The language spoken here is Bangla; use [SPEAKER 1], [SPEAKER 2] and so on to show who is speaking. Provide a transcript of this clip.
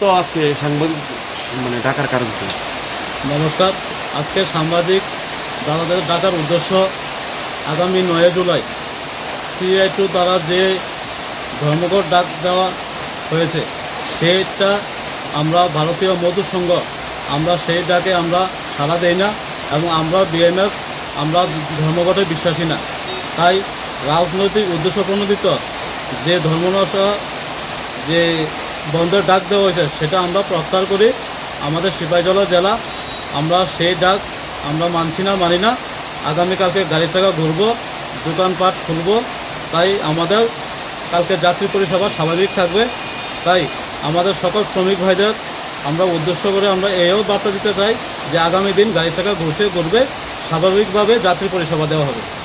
[SPEAKER 1] তো আজকে সাংবাদিক মানে ডাকার কারণ কি?
[SPEAKER 2] নমস্কার। আজকে সাংবাদিক দাদাদের ডাকার উদ্দেশ্য আগামী নয় জুলাই সিআই টু দ্বারা যে ধর্মঘট ডাক দেওয়া হয়েছে, সেটা আমরা ভারতীয় মধু সংঘ, আমরা সেই ডাকে আমরা সাড়া দেই না এবং আমরা বিএমএস আমরা ধর্মঘটে বিশ্বাসী না। তাই রাজনৈতিক উদ্দেশ্য প্রণোদিত যে ধর্মনশা, যে বন্ধের ডাক দেওয়া হয়েছে, সেটা আমরা প্রত্যাহার করি। আমাদের সিপাহীজলা জেলা, আমরা সেই ডাক আমরা মানছি না, মানি না। আগামীকালকে গাড়ি চাকা ঘুরবো, দোকানপাট খুলব। তাই আমাদের কালকে যাত্রী পরিষেবা স্বাভাবিক থাকবে। তাই আমাদের সকল শ্রমিক ভাইদের আমরা উদ্দেশ্য করে আমরা এও বার্তা দিতে চাই যে আগামী দিন গাড়ি চাকা ঘুরছে, ঘুরবে। স্বাভাবিকভাবে যাত্রী পরিষেবা দেওয়া হবে।